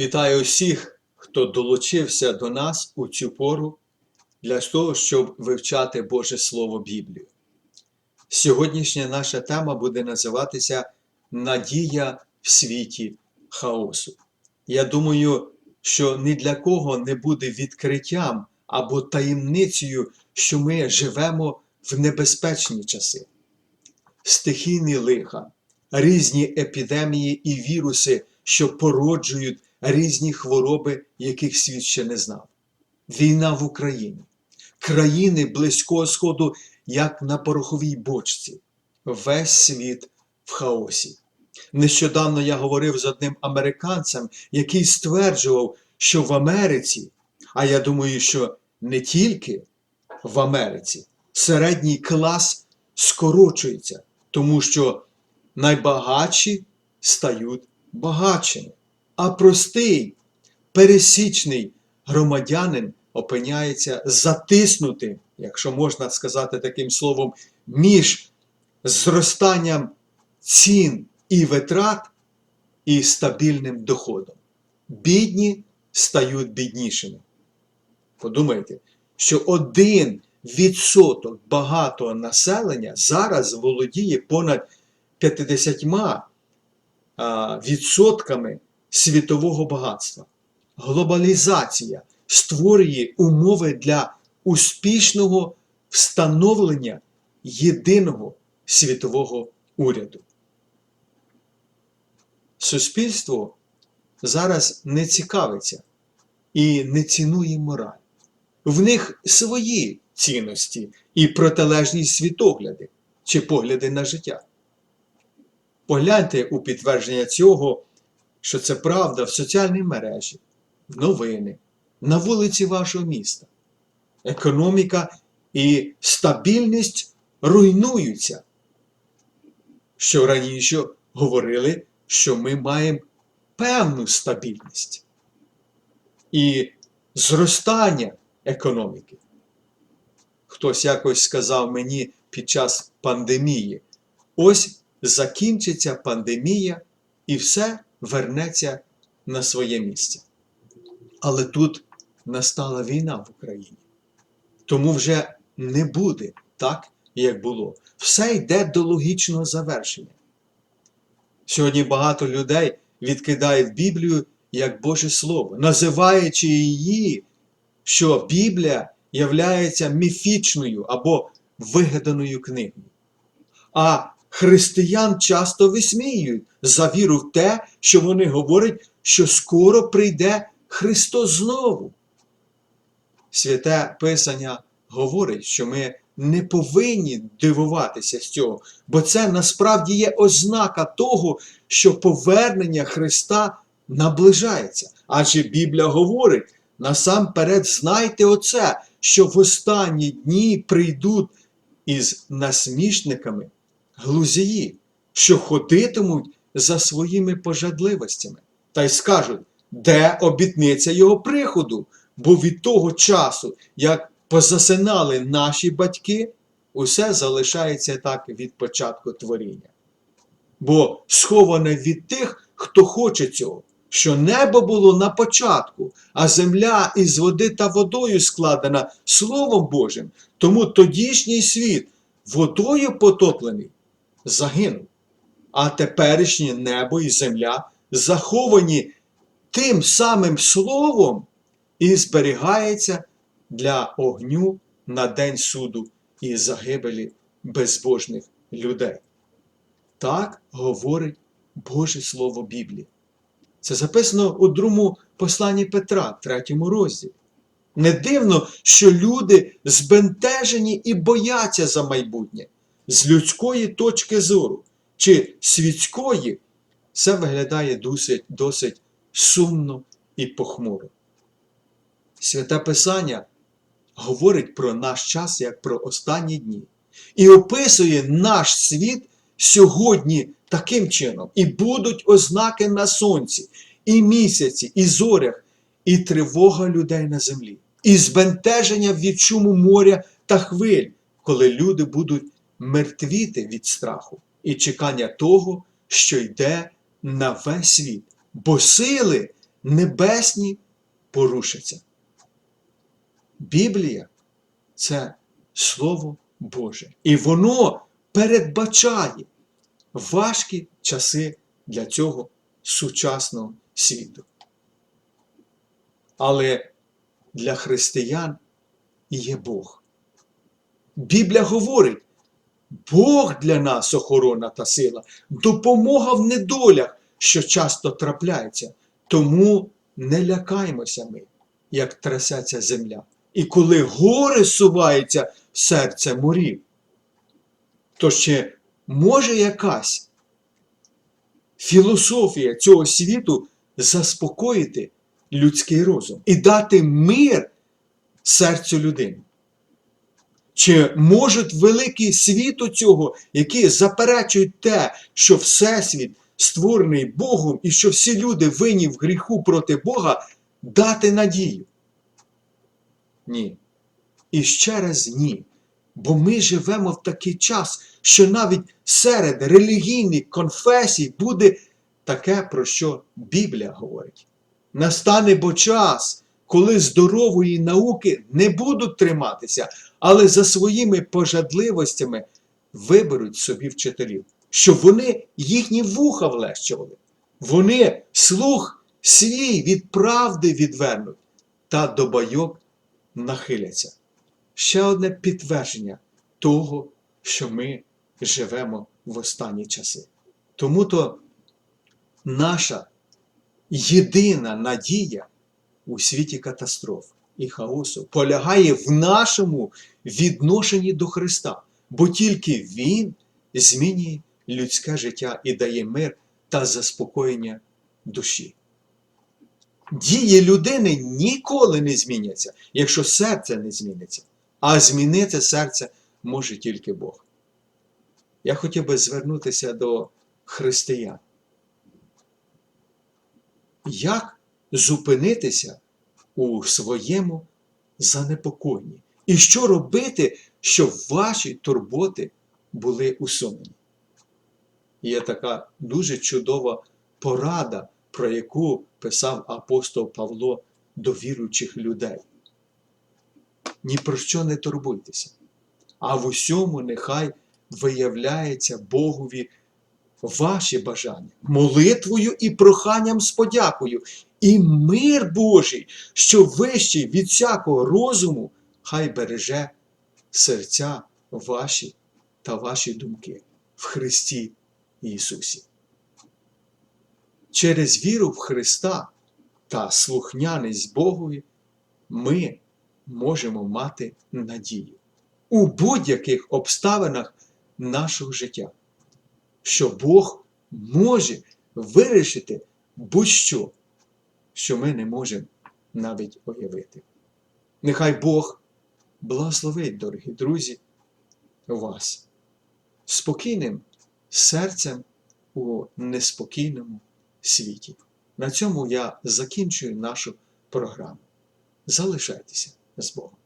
Вітаю усіх, хто долучився до нас у цю пору для того, щоб вивчати Боже Слово Біблію. Сьогоднішня наша тема буде називатися Надія в світі хаосу. Я думаю, що ні для кого не буде відкриттям або таємницею, що ми живемо в небезпечні часи. Стихійні лиха, різні епідемії і віруси, що породжують різні хвороби, яких світ ще не знав. Війна в Україні, країни Близького Сходу, як на пороховій бочці, весь світ в хаосі. Нещодавно я говорив з одним американцем, який стверджував, що в Америці, а я думаю, що не тільки в Америці, середній клас скорочується, тому що найбагатші стають багатшими, а простий, пересічний громадянин опиняється затиснутим, якщо можна сказати таким словом, між зростанням цін і витрат і стабільним доходом. Бідні стають біднішими. Подумайте, що один відсоток багатого населення зараз володіє понад 50 а, відсотками світового багатства. Глобалізація створює умови для успішного встановлення єдиного світового уряду. Суспільство зараз не цікавиться і не цінує мораль. В них свої цінності і протилежні світогляди чи погляди на життя. Погляньте у підтвердження цього, що це правда в соціальній мережі, в новини, на вулиці вашого міста. Економіка і стабільність руйнуються. Що раніше говорили, що ми маємо певну стабільність і зростання економіки. Хтось якось сказав мені під час пандемії: ось закінчиться пандемія і все вернеться на своє місце. Але тут настала війна в Україні. Тому вже не буде так, як було. Все йде до логічного завершення. Сьогодні багато людей відкидають Біблію як Боже Слово, називаючи її, що Біблія являється міфічною або вигаданою книгою. А християн часто висміюють за віру в те, що вони говорять, що скоро прийде Христос знову. Святе Писання говорить, що ми не повинні дивуватися з цього, бо це насправді є ознака того, що повернення Христа наближається. Адже Біблія говорить: насамперед знайте оце, що в останні дні прийдуть із насмішниками глузії, що ходитимуть за своїми пожадливостями, та й скажуть, де обітниця його приходу, бо від того часу, як позасинали наші батьки, усе залишається так від початку творіння. Бо сховане від тих, хто хоче цього, що небо було на початку, а земля із води та водою складена Словом Божим, тому тодішній світ водою потоплений загинув, а теперішнє небо і земля заховані тим самим словом і зберігається для огню на день суду і загибелі безбожних людей. Так говорить Боже Слово Біблії. Це записано у другому посланні Петра, третьому розділі. Не дивно, що люди збентежені і бояться за майбутнє. З людської точки зору чи світської, це виглядає досить, досить сумно і похмуро. Святе Писання говорить про наш час як про останні дні і описує наш світ сьогодні таким чином. І будуть ознаки на сонці, і місяці, і зорях, і тривога людей на землі, і збентеження від шуму моря та хвиль, коли люди будуть мертвіти від страху і чекання того, що йде на весь світ. Бо сили небесні порушаться. Біблія це Слово Боже. І воно передбачає важкі часи для цього сучасного світу. Але для християн є Бог. Біблія говорить, Бог для нас охорона та сила, допомога в недолях, що часто трапляється. Тому не лякаймося ми, як трясеться земля. І коли гори сувається серце морів, то ще може якась філософія цього світу заспокоїти людський розум і дати мир серцю людини. Чи можуть великі світу цього, які заперечують те, що Всесвіт створений Богом і що всі люди винні в гріху проти Бога, дати надію? Ні. І ще раз ні. Бо ми живемо в такий час, що навіть серед релігійних конфесій буде таке, про що Біблія говорить. Настане бо час, коли здорової науки не будуть триматися, але за своїми пожадливостями виберуть собі вчителів, щоб вони їхні вуха влещували. Вони слух свій від правди відвернуть та до байок нахиляться. Ще одне підтвердження того, що ми живемо в останні часи. Тому то наша єдина надія у світі катастроф і хаосу полягає в нашому відношенні до Христа, бо тільки Він змінює людське життя і дає мир та заспокоєння душі. Дії людини ніколи не зміняться, якщо серце не зміниться. А змінити серце може тільки Бог. Я хотів би звернутися до християн. Як зупинитися у своєму занепокоєнні? І що робити, щоб ваші турботи були усунені? Є така дуже чудова порада, про яку писав апостол Павло до віруючих людей. Ні про що не турбуйтеся, а в усьому нехай виявляється Богові ваші бажання, молитвою і проханням з подякою, і мир Божий, що вищий від всякого розуму, хай береже серця ваші та ваші думки в Христі Ісусі. Через віру в Христа та слухняність Богові ми можемо мати надію у будь-яких обставинах нашого життя, що Бог може вирішити будь-що, що ми не можемо навіть уявити. Нехай Бог благословить, дорогі друзі, вас спокійним серцем у неспокійному світі. На цьому я закінчую нашу програму. Залишайтеся з Богом.